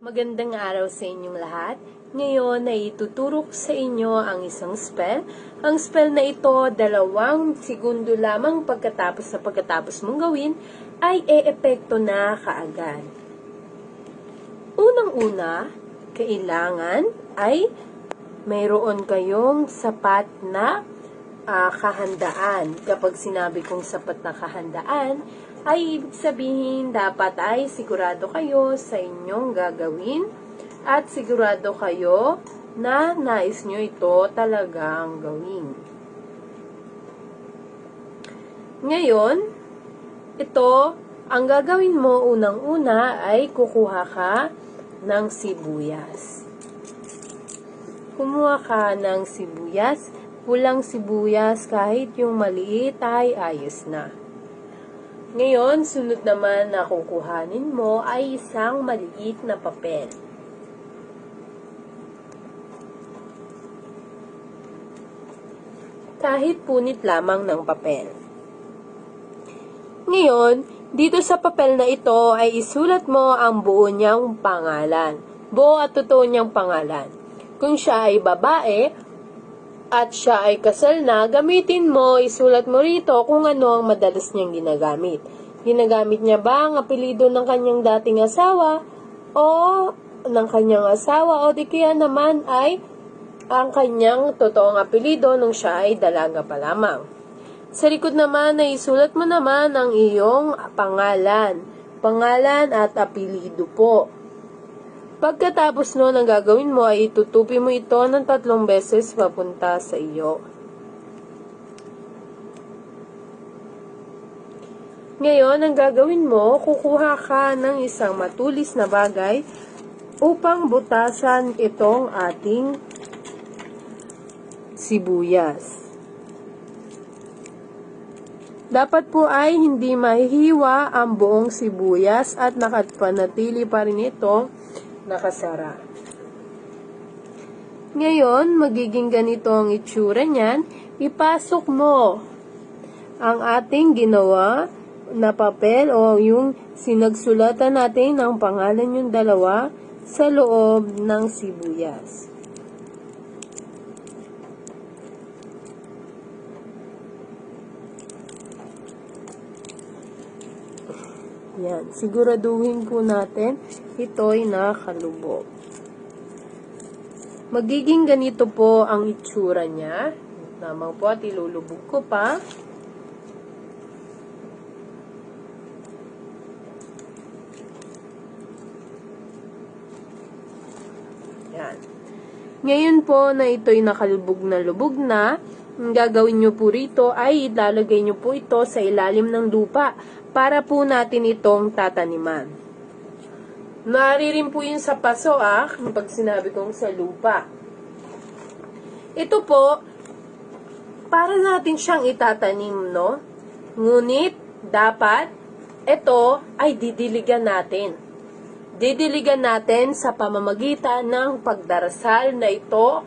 Magandang araw sa inyong lahat. Ngayon ay ituturo ko sa inyo ang isang spell. Ang spell na ito, dalawang segundo lamang pagkatapos sa pagkatapos mong gawin, ay e-epekto na kaagad. Unang-una, kailangan ay mayroon kayong sapat na ah, kahandaan. Kapag sinabi kong sapat na kahandaan, ay ibig sabihin dapat ay sigurado kayo sa inyong gagawin at sigurado kayo na nais nyo ito talagang gawin. Ngayon, ito, ang gagawin mo unang-una ay kukuha ka ng sibuyas. Kumuha ka ng sibuyas, pulang sibuyas kahit yung maliit ay ayos na. Ngayon, sunod naman na kukuhanin mo ay isang maliit na papel. Kahit punit lamang ng papel. Ngayon, dito sa papel na ito ay isulat mo ang buo niyang pangalan. Buo at totoo niyang pangalan. Kung siya ay babae, at siya ay kasal na, gamitin mo, isulat mo rito kung ano ang madalas niyang ginagamit. Ginagamit niya ba ang apelido ng kanyang dating asawa o ng kanyang asawa o di kaya naman ay ang kanyang totoong apelido nung siya ay dalaga pa lamang. Sa likod naman ay isulat mo naman ang iyong pangalan. Pangalan at apelido po. Pagkatapos nun, ang gagawin mo ay itutupi mo ito ng tatlong beses papunta sa iyo. Ngayon, ang gagawin mo, kukuha ka ng isang matulis na bagay upang butasan itong ating sibuyas. Dapat po ay hindi mahihiwa ang buong sibuyas at nakapanatili pa rin ito nakasara. Ngayon, magiging ganito ang itsura niyan. Ipasok mo ang ating ginawa na papel o yung sinagsulatan natin ng pangalan yung dalawa sa loob ng sibuyas. Yan, siguraduhin po natin ito'y nakalubog. Magiging ganito po ang itsura niya. Lamang po at ilulubog ko pa. Yan. Ngayon po na ito'y nakalubog na lubog na, ang gagawin nyo po rito ay ilalagay nyo po ito sa ilalim ng lupa para po natin itong tataniman. Naari rin po yun sa paso ah, pag sinabi kong sa lupa. Ito po, para natin siyang itatanim, no? Ngunit, dapat, ito ay didiligan natin. Didiligan natin sa pamamagitan ng pagdarasal na ito,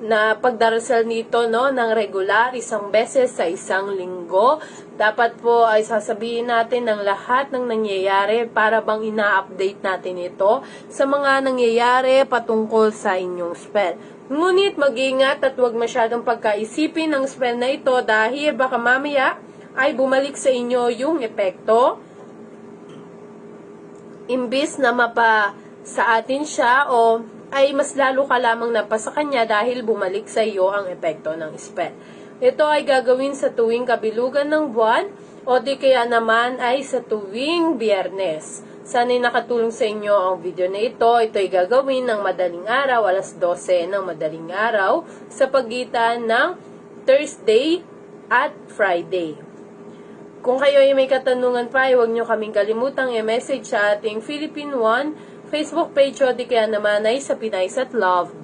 na pagdarasal nito no ng regular isang beses sa isang linggo. Dapat po ay sasabihin natin ng lahat ng nangyayari para bang ina-update natin ito sa mga nangyayari patungkol sa inyong spell. Ngunit mag-ingat at huwag masyadong pagkaisipin ng spell na ito dahil baka mamaya ay bumalik sa inyo yung epekto. Imbis na mapa sa atin siya o ay mas lalo ka lamang napa sa kanya dahil bumalik sa iyo ang epekto ng spell. Ito ay gagawin sa tuwing kabilugan ng buwan o di kaya naman ay sa tuwing biyernes. Sana'y nakatulong sa inyo ang video na ito. Ito ay gagawin ng madaling araw, alas 12 ng madaling araw, sa pagitan ng Thursday at Friday. Kung kayo ay may katanungan pa, huwag nyo kaming kalimutang i-message sa ating Philippine One Facebook page o di kaya naman ay sa Pinays at Love.